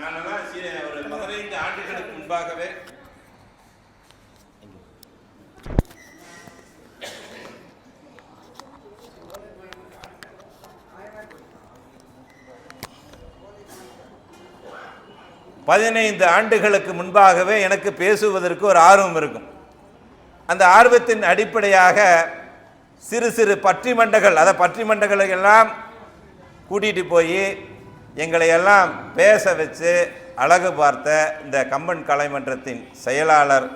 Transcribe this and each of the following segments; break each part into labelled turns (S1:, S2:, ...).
S1: நானெல்லாம் ஒரு பதினைந்து ஆண்டுகளுக்கு முன்பாகவே பதினைந்து ஆண்டுகளுக்கு முன்பாகவே எனக்கு பேசுவதற்கு ஒரு ஆர்வம் இருக்கும். அந்த ஆர்வத்தின் அடிப்படையாக சிறு சிறு பற்றிமண்டகள் அதை பற்றிமண்டகளை எல்லாம் கூட்டிகிட்டு போய் எங்களை எல்லாம் பேச வச்சு அழகு பார்த்த இந்த கம்பன் கலைமன்றத்தின் செயலாளர்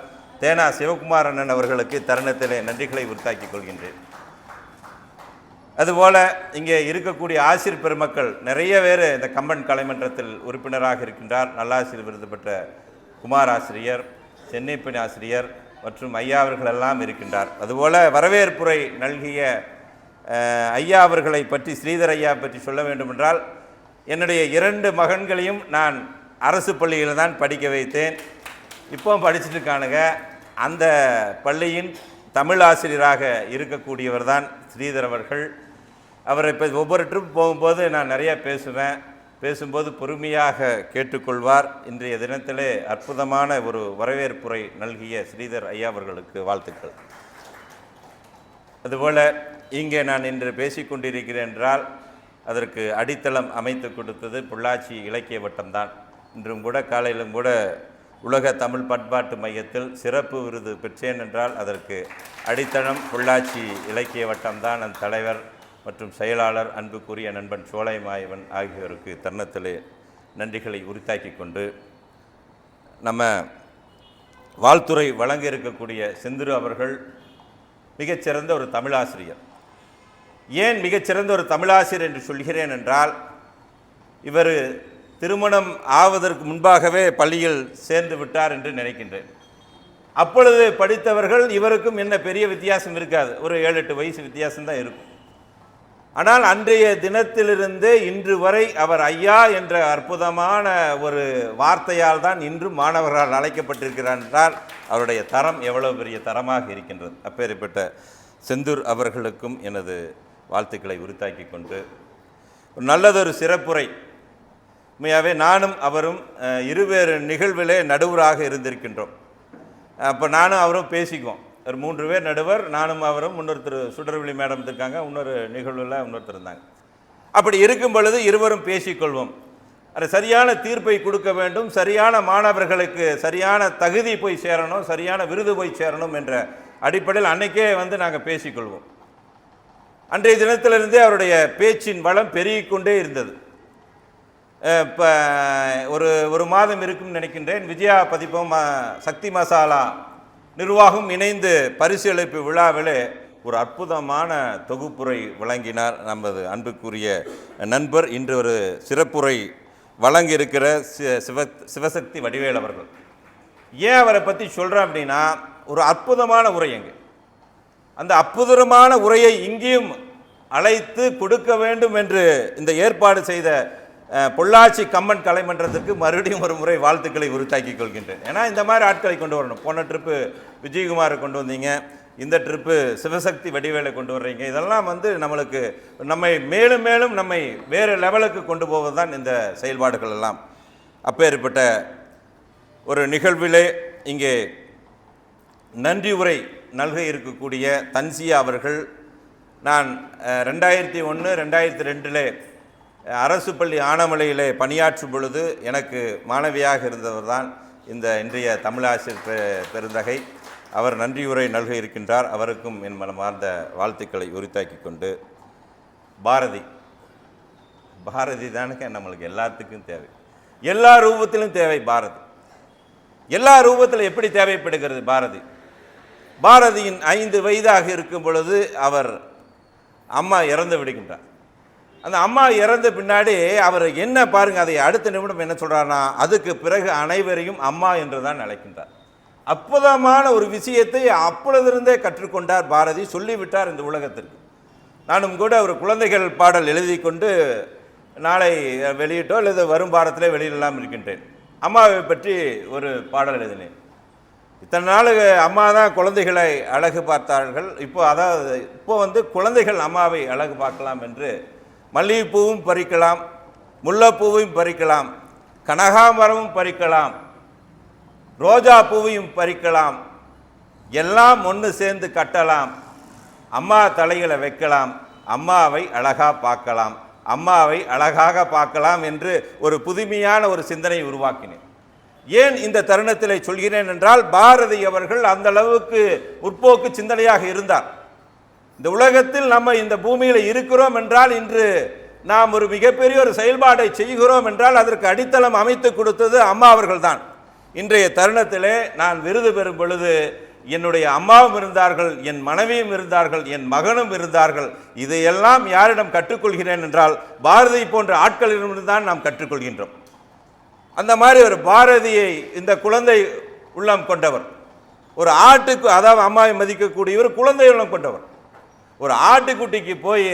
S1: தேனா சிவகுமாரண்ணன் அவர்களுக்கு தருணத்திலே நன்றிகளை உருத்தாக்கிக் கொள்கின்றேன். அதுபோல் இங்கே இருக்கக்கூடிய ஆசிரியர் பெருமக்கள் நிறைய பேர் இந்த கம்பன் கலைமன்றத்தில் உறுப்பினராக இருக்கின்றார். நல்லாசிரியர் விருது பெற்ற குமார் ஆசிரியர் சென்னை பெண் ஆசிரியர் மற்றும் ஐயா அவர்கள் எல்லாம் இருக்கின்றார். அதுபோல் வரவேற்புரை நல்கிய ஐயா அவர்களை பற்றி ஸ்ரீதர் ஐயா பற்றி சொல்ல வேண்டுமென்றால் என்னுடைய இரண்டு மகன்களையும் நான் அரசு பள்ளியில் தான் படிக்க வைத்தேன். இப்போ படிச்சுட்டு இருக்கானுங்க. அந்த பள்ளியின் தமிழ் ஆசிரியராக இருக்கக்கூடியவர் தான் ஸ்ரீதர் அவர்கள். அவரை இப்போ ஒவ்வொரு ட்ரிப் போகும்போது நான் நிறையா பேசுவேன். பேசும்போது பொறுமையாக கேட்டுக்கொள்வார். இன்றைய தினத்திலே அற்புதமான ஒரு வரவேற்புரை நல்கிய ஸ்ரீதர் ஐயா அவர்களுக்கு வாழ்த்துக்கள். அதுபோல் இங்கே நான் இன்று பேசிக்கொண்டிருக்கிறேன் என்றால் அதற்கு அடித்தளம் அமைத்து கொடுத்தது பொள்ளாச்சி இலக்கிய வட்டம்தான். இன்றும் கூட காலையிலும் கூட உலக தமிழ் பண்பாட்டு மையத்தில் சிறப்பு விருது பெற்றேன் என்றால் அதற்கு அடித்தளம் பொள்ளாச்சி இலக்கிய வட்டம்தான் அந்த தலைவர் மற்றும் செயலாளர் அன்புக்குரிய நண்பன் சோலைமாயவன் ஆகியோருக்கு தருணத்திலே நன்றிகளை உரித்தாக்கி கொண்டு நம்ம வாழ்த்துறை வழங்க இருக்கக்கூடிய செந்திரு அவர்கள் மிகச்சிறந்த ஒரு தமிழாசிரியர். ஏன் மிகச்சிறந்த ஒரு தமிழாசிரியர் என்று சொல்கிறேன் என்றால் இவர் திருமணம் ஆவதற்கு முன்பாகவே பள்ளியில் சேர்ந்து விட்டார் என்று நினைக்கின்றேன். அப்பொழுது படித்தவர்கள் இவருக்கும் என்ன பெரிய வித்தியாசம் இருக்காது. ஒரு ஏழு எட்டு வயசு வித்தியாசம்தான் இருக்கும். ஆனால் அன்றைய தினத்திலிருந்து இன்று வரை அவர் ஐயா என்ற அற்புதமான ஒரு வார்த்தையால் தான் இன்றும் மாணவர்களால் அழைக்கப்பட்டிருக்கிறார் என்றால் அவருடைய தரம் எவ்வளவு பெரிய தரமாக இருக்கின்றது. அப்பேற்பட்ட செந்தூர் அவர்களுக்கும் எனது வாழ்த்துக்களை உருத்தாக்கி கொண்டு ஒரு நல்லதொரு சிறப்புரை. உண்மையாகவே நானும் அவரும் இருவேறு நிகழ்விலே நடுவராக இருந்திருக்கின்றோம். அப்போ நானும் அவரும் பேசிக்குவோம். ஒரு மூன்று பேர் நடுவர் நானும் அவரும் இன்னொருத்தர் சுடர்விழி மேடம் இருக்காங்க இன்னொரு நிகழ்வில் இன்னொருத்தர் இருந்தாங்க. அப்படி இருக்கும் பொழுது இருவரும் பேசிக்கொள்வோம். அது சரியான தீர்ப்பை கொடுக்க வேண்டும் சரியான மாணவர்களுக்கு சரியான தகுதி போய் சேரணும் சரியான விருது போய் சேரணும் என்ற அடிப்படையில் அன்னைக்கே வந்து நாங்கள் பேசிக்கொள்வோம். அன்றைய தினத்திலிருந்தே அவருடைய பேச்சின் வளம் பெருகிக்கொண்டே இருந்தது. இப்போ ஒரு ஒரு மாதம் இருக்கும்னு நினைக்கின்றேன். விஜயா பதிப்பம் சக்தி மசாலா நிர்வாகம் இணைந்து பரிசளிப்பு விழாவிலே ஒரு அற்புதமான தொகுப்புரை வழங்கினார் நமது அன்புக்குரிய நண்பர். இன்று ஒரு சிறப்புரை வழங்கியிருக்கிற சி- சிவ சிவசக்தி வடிவேல் அவர்கள். ஏன் அவரை பற்றி சொல்கிறேன் அப்படின்னா ஒரு அற்புதமான உரை எங்கே அந்த அற்புதமான உரையை இங்கேயும் அழைத்து கொடுக்க வேண்டும் என்று இந்த ஏற்பாடு செய்த பொள்ளாச்சி கம்மன் கலைமன்றத்திற்கு மறுபடியும் ஒரு முறை வாழ்த்துக்களை உருத்தாக்கிக் கொள்கின்றேன். ஏன்னா இந்த மாதிரி ஆட்களை கொண்டு வரணும். போன ட்ரிப்பு விஜயகுமாரை கொண்டு வந்தீங்க. இந்த ட்ரிப்பு சிவசக்தி வடிவேலை கொண்டு வர்றீங்க. இதெல்லாம் வந்து நம்மளுக்கு நம்மை மேலும் மேலும் நம்மை வேறு லெவலுக்கு கொண்டு போவது தான் இந்த செயல்பாடுகள் எல்லாம். அப்பேற்பட்ட ஒரு நிகழ்விலே இங்கே நன்றி உரை நல்கை இருக்கக்கூடிய தன்சியா அவர்கள் நான் ரெண்டாயிரத்தி ஒன்று ரெண்டாயிரத்தி ரெண்டில் அரசு பள்ளி ஆனமலையிலே பணியாற்றும் பொழுது எனக்கு மாணவியாக இருந்தவர் தான் இந்த இன்றைய தமிழாசிரியர் பெ- பெருந்தகை. அவர் நன்றியுரை நல்க இருக்கின்றார். அவருக்கும் என் மனமார்ந்த வாழ்த்துக்களை உரித்தாக்கி கொண்டு பாரதி. பாரதி தானுங்க நம்மளுக்கு எல்லாத்துக்கும் தேவை. எல்லா ரூபத்திலும் தேவை பாரதி. எல்லா ரூபத்தில் எப்படி தேவைப்படுகிறது பாரதி? பாரதியின் ஐந்து வயதாக இருக்கும் பொழுது அவர் அம்மா இறந்து விடுகின்றார். அந்த அம்மா இறந்த பின்னாடி அவர் என்ன பாருங்க அதை அடுத்த நிமிடம் என்ன சொல்றாருன்னா அதுக்கு பிறகு அனைவரையும் அம்மா என்று தான் அழைக்கின்றார். அற்புதமான ஒரு விஷயத்தை அப்பொழுதிருந்தே கற்றுக்கொண்டார் பாரதி சொல்லிவிட்டார் இந்த உலகத்திற்கு. நானும் கூட ஒரு குழந்தைகள் பாடல் எழுதி கொண்டு நாளை வெளியிட்டோ அல்லது வரும் வாரத்திலே வெளியிடலாம் இருக்கின்றேன். அம்மாவை பற்றி ஒரு பாடல் எழுதினேன். இத்தனை நாள் அம்மா தான் குழந்தைகளை அழகு பார்த்தார்கள். இப்போ அதாவது இப்போ வந்து குழந்தைகள் அம்மாவை அழகு பார்க்கலாம் என்று மல்லிகைப்பூவும் பறிக்கலாம் முல்லைப்பூவையும் பறிக்கலாம் கனகாமரமும் பறிக்கலாம் ரோஜா பூவையும் பறிக்கலாம் எல்லாம் ஒன்று சேர்ந்து கட்டலாம் அம்மா தலைகளை வைக்கலாம் அம்மாவை அழகாக பார்க்கலாம் அம்மாவை அழகாக பார்க்கலாம் என்று ஒரு புதுமையான ஒரு சிந்தனை உருவாக்கினேன். ஏன் இந்த தருணத்தில் சொல்கிறேன் என்றால் பாரதி அவர்கள் அந்த அளவுக்கு முற்போக்கு சிந்தனையாக இருந்தார். இந்த உலகத்தில் நம்ம இந்த பூமியில் இருக்கிறோம் என்றால் இன்று நாம் ஒரு மிகப்பெரிய ஒரு செயல்பாடை செய்கிறோம் என்றால் அதற்கு அடித்தளம் அமைத்து கொடுத்தது அம்மா அவர்கள்தான். இன்றைய தருணத்திலே நான் விருது பெறும் பொழுது என்னுடைய அம்மாவும் இருந்தார்கள் என் மனைவியும் இருந்தார்கள் என் மகனும் இருந்தார்கள். இதையெல்லாம் யாரிடம் கற்றுக்கொள்கிறேன் என்றால் பாரதி போன்ற ஆட்களிடமிருந்து தான் நாம் கற்றுக்கொள்கின்றோம். அந்த மாதிரி ஒரு பாரதியை இந்த குழந்தை உள்ளம் கொண்டவர். ஒரு ஆட்டுக்கு அதாவது அம்மாவை மதிக்கக்கூடியவர் குழந்தை உள்ளம் கொண்டவர். ஒரு ஆட்டுக்குட்டிக்கு போய்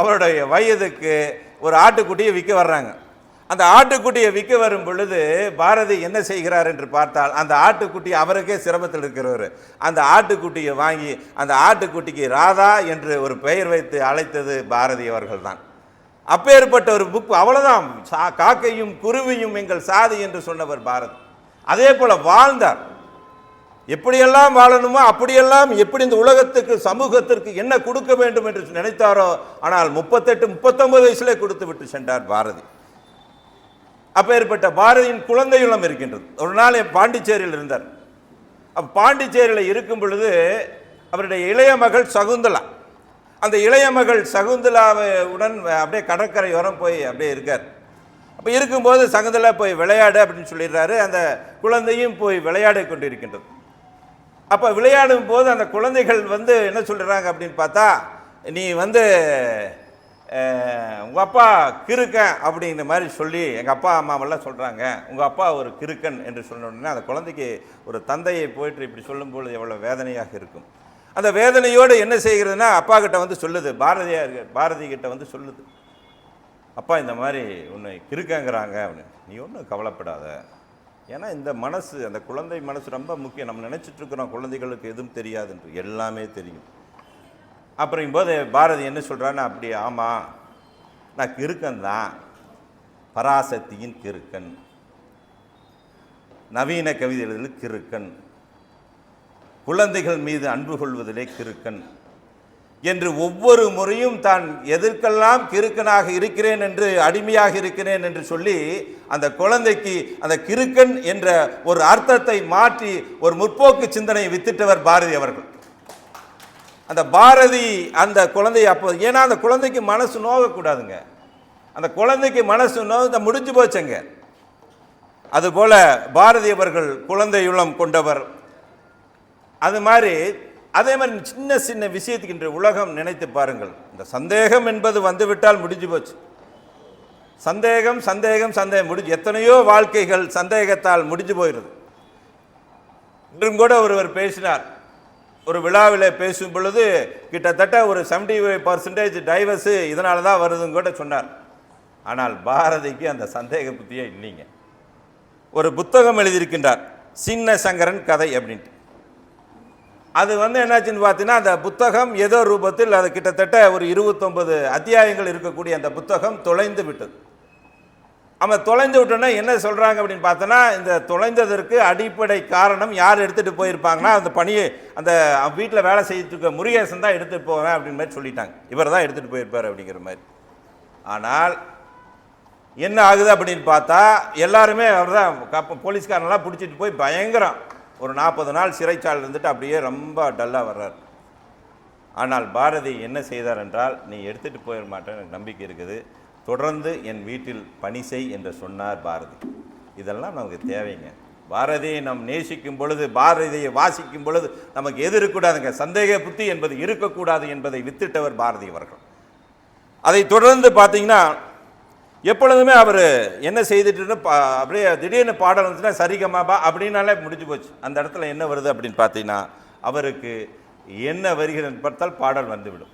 S1: அவருடைய வயதுக்கு ஒரு ஆட்டுக்குட்டியை விற்க வர்றாங்க. அந்த ஆட்டுக்குட்டியை விற்க வரும் பொழுது பாரதி என்ன செய்கிறார் என்று பார்த்தால் அந்த ஆட்டுக்குட்டி அவருக்கே சிரமத்தில் இருக்கிறவர். அந்த ஆட்டுக்குட்டியை வாங்கி அந்த ஆட்டுக்குட்டிக்கு ராதா என்று ஒரு பெயர் வைத்து அழைத்தது பாரதி அவர்கள்தான். அப்பேற்பட்ட ஒரு புக் அவ்வளோதான் சா- காக்கையும் குருவியும் எங்கள் சாதி என்று சொன்னவர் பாரதி அதே போல் வாழ்ந்தார். எப்படியெல்லாம் வாழணுமோ அப்படியெல்லாம் எப்படி இந்த உலகத்துக்கு சமூகத்திற்கு என்ன கொடுக்க வேண்டும் என்று நினைத்தாரோ ஆனால் முப்பத்தெட்டு முப்பத்தொன்பது வயசுலே கொடுத்து விட்டு சென்றார் பாரதி. அப்பேற்பட்ட பாரதியின் குழந்தையுள்ளம் இருக்கின்றது. ஒரு நாள் என் பாண்டிச்சேரியில் இருந்தார். பாண்டிச்சேரியில் இருக்கும் பொழுது அவருடைய இளைய மகள் சகுந்தலா அந்த இளைய மகள் சகுந்தலாவுடன் அப்படியே கடற்கரை ஓரம் போய் அப்படியே இருக்கார். அப்போ இருக்கும்போது சகுந்தலா போய் விளையாடு அப்படின்னு சொல்லிடுறாரு. அந்த குழந்தையும் போய் விளையாடி கொண்டு இருக்கின்றது அப்போ விளையாடும் போது அந்த குழந்தைகள் வந்து என்ன சொல்கிறாங்க அப்படின்னு பார்த்தா நீ வந்து உங்கள் அப்பா கிறுக்கன் அப்படிங்கிற மாதிரி சொல்லி எங்கள் அப்பா அம்மாவெல்லாம் சொல்கிறாங்க உங்கள் அப்பா ஒரு கிறுக்கன் என்று சொன்ன உடனே அந்த குழந்தைக்கு ஒரு தந்தையை போயிட்டு இப்படி சொல்லும்பொழுது எவ்வளோ வேதனையாக இருக்கும். அந்த வேதனையோடு என்ன செய்கிறதுனா அப்பா கிட்ட வந்து சொல்லுது. பாரதியார் பாரதி கிட்ட வந்து சொல்லுது. அப்பா இந்த மாதிரி உன்னை கிறுக்கங்கிறாங்க அப்படின்னு. நீ ஒன்றும் கவலைப்படாத. ஏன்னா இந்த மனசு அந்த குழந்தை மனசு ரொம்ப முக்கியம். நம்ம நினச்சிட்ருக்குறோம் குழந்தைகளுக்கு எதுவும் தெரியாதுன்று எல்லாமே தெரியும். அப்புறம் போது பாரதி என்ன சொல்கிறான்னு அப்படி ஆமாம் நான் கிறுக்கன் தான். பராசக்தியின் கிறுக்கன். நவீன கவிதை எழுதுதல் கிறுக்கன். குழந்தைகள் மீது அன்பு கொள்வதிலே கிறுக்கன். என்று ஒவ்வொரு முறையும் தான் எதற்கெல்லாம் கிறுக்கனாக இருக்கிறேன் என்று அடிமையாக இருக்கிறேன் என்று சொல்லி அந்த குழந்தைக்கு அந்த கிறுக்கன் என்ற ஒரு அர்த்தத்தை மாற்றி ஒரு முற்போக்கு சிந்தனையை வித்திட்டவர் பாரதி அவர்கள். அந்த பாரதி அந்த குழந்தை அப்போ ஏன்னா அந்த குழந்தைக்கு மனசு நோகக்கூடாதுங்க. அந்த குழந்தைக்கு மனசு நோக முடிஞ்சு போச்சுங்க. அதுபோல பாரதி அவர்கள் குழந்தையுள்ளம் கொண்டவர் அது மாதிரி அதே மாதிரி சின்ன சின்ன விஷயத்துக்கு இன்று உலகம் நினைத்து பாருங்கள். இந்த சந்தேகம் என்பது வந்துவிட்டால் முடிஞ்சு போச்சு. சந்தேகம் சந்தேகம் சந்தேகம். முடிஞ்சு எத்தனையோ வாழ்க்கைகள் சந்தேகத்தால் முடிஞ்சு போயிடுது இன்றும் கூட ஒருவர் பேசினார். ஒரு விழாவில் பேசும் பொழுது கிட்டத்தட்ட ஒரு செவன்டி ஃபைவ் பர்சன்டேஜ் டைவர்ஸு இதனால தான் வருதுன்னு கூட சொன்னார். ஆனால் பாரதிக்கு அந்த சந்தேக புத்தியே இல்லைங்க. ஒரு புத்தகம் எழுதியிருக்கின்றார் சின்ன சங்கரன் கதை அப்படின்ட்டு. அது வந்து என்னாச்சுன்னு பார்த்தீங்கன்னா அந்த புத்தகம் ஏதோ ரூபத்தில் அது கிட்டத்தட்ட ஒரு இருபத்தொன்பது அத்தியாயங்கள் இருக்கக்கூடிய அந்த புத்தகம் தொலைந்து விட்டது. அவன் தொலைந்து விட்டோன்னா என்ன சொல்கிறாங்க அப்படின்னு பார்த்தோன்னா இந்த தொலைந்ததற்கு அடிப்படை காரணம் யார் எடுத்துகிட்டு போயிருப்பாங்கன்னா அந்த பணியை அந்த வீட்டில் வேலை செய்துட்டு இருக்க முருகேசன் தான் எடுத்துகிட்டு போவேன் அப்படின்னு மாதிரி சொல்லிட்டாங்க. இவர் தான் எடுத்துகிட்டு போயிருப்பார் அப்படிங்கிற மாதிரி. ஆனால் என்ன ஆகுது அப்படின்னு பார்த்தா எல்லாருமே அவர் தான் கப்ப போலீஸ்காரனெல்லாம் பிடிச்சிட்டு போய் பயங்கரம். ஒரு நாற்பது நாள் சிறைச்சால் இருந்துட்டு அப்படியே ரொம்ப டல்லாக வர்றார். ஆனால் பாரதி என்ன செய்தார் என்றால் நீ எடுத்துகிட்டு போயிட மாட்டேன் எனக்கு நம்பிக்கை இருக்குது. தொடர்ந்து என் வீட்டில் பணி செய் என்று சொன்னார் பாரதி. இதெல்லாம் நமக்கு தேவைங்க. பாரதியை நாம் நேசிக்கும் பொழுது பாரதியை வாசிக்கும் பொழுது நமக்கு எது இருக்கக்கூடாதுங்க? சந்தேக புத்தி என்பது இருக்கக்கூடாது என்பதை வித்திட்டவர் பாரதி அவர்கள். அதை தொடர்ந்து பார்த்தீங்கன்னா எப்பொழுதுமே அவர் என்ன செய்துட்டு பா அப்படியே திடீர்னு பாடல் வந்துச்சுன்னா சரிகமாபா அப்படின்னாலே முடிஞ்சு போச்சு. அந்த இடத்துல என்ன வருது அப்படின்னு பார்த்தீங்கன்னா அவருக்கு என்ன வருகிறது பார்த்தால் பாடல் வந்துவிடும்.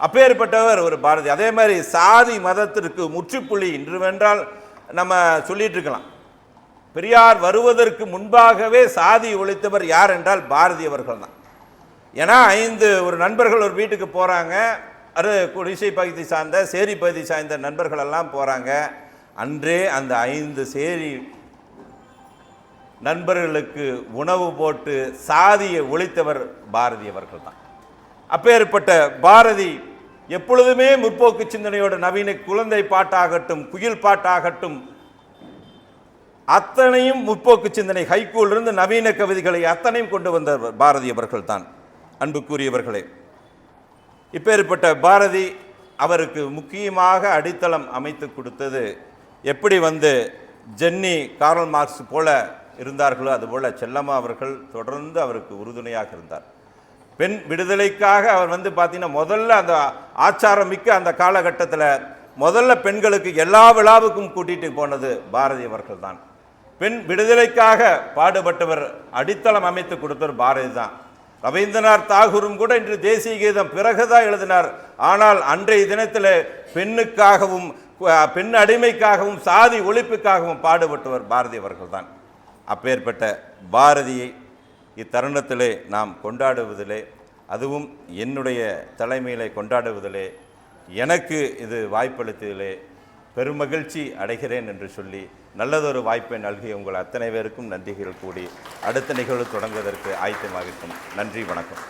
S1: அப்பேற்பட்டவர் ஒரு பாரதி. அதே மாதிரி சாதி மதத்திற்கு முற்றுப்புள்ளி இன்றுவென்றால் நம்ம சொல்லிட்டு இருக்கலாம். பெரியார் வருவதற்கு முன்பாகவே சாதி ஒழித்தவர் யார் என்றால் பாரதி அவர்கள் தான் ஏன்னா ஐந்து ஒரு நண்பர்கள் ஒரு வீட்டுக்கு போகிறாங்க அது குடிசை பகுதி சார்ந்த சேரி பகுதி சார்ந்த நண்பர்களெல்லாம் போகிறாங்க அன்றே அந்த ஐந்து சேரி நண்பர்களுக்கு உணவு போட்டு சாதியை ஒழித்தவர் பாரதி அவர்கள் தான் அப்பேற்பட்ட பாரதி எப்பொழுதுமே முற்போக்கு சிந்தனையோட நவீன குழந்தை பாட்டாகட்டும் குயில் பாட்டாகட்டும் அத்தனையும் முற்போக்கு சிந்தனை ஹைகூலிருந்து நவீன கவிதைகளை அத்தனையும் கொண்டு வந்த பாரதி அவர்கள் தான் அன்புக்குரியவர்களே இப்பேற்பட்ட பாரதி அவருக்கு முக்கியமாக அடித்தளம் அமைத்து கொடுத்தது. எப்படி வந்து ஜென்னி கார்ல் மார்க்ஸ் போல இருந்தார்களோ அதுபோல் செல்லம்மா அவர்கள் தொடர்ந்து அவருக்கு உறுதுணையாக இருந்தார். பெண் விடுதலைக்காக அவர் வந்து பார்த்தீங்கன்னா முதல்ல அந்த ஆச்சாரம் மிக்க அந்த காலகட்டத்தில் முதல்ல பெண்களுக்கு எல்லா விழாவுக்கும் கூட்டிகிட்டு போனது பாரதி அவர்கள் தான் பெண் விடுதலைக்காக பாடுபட்டவர் அடித்தளம் அமைத்து கொடுத்தவர் பாரதி தான். ரவீந்திரநாத் தாகூரும் கூட இன்று தேசிய கீதம் பிறகுதான் எழுதினார். ஆனால் அன்றைய தினத்தில் பெண்ணுக்காகவும் பெண் அடிமைக்காகவும் சாதி ஒழிப்புக்காகவும் பாடுபட்டவர் பாரதி அவர்கள் தான் அப்பேற்பட்ட பாரதியை இத்தருணத்திலே நாம் கொண்டாடுவதிலே அதுவும் என்னுடைய தலைமையிலே கொண்டாடுவதிலே எனக்கு இது வாய்ப்பளித்ததிலே பெருமகிழ்ச்சி அடைகிறேன் என்று சொல்லி நல்லதொரு வாய்ப்பை நல்கி உங்கள் அத்தனை பேருக்கும் நன்றிகள் கூடி அடுத்த நிகழ்வு தொடங்குவதற்கு ஆயத்தமாகட்டும் நன்றி வணக்கம்.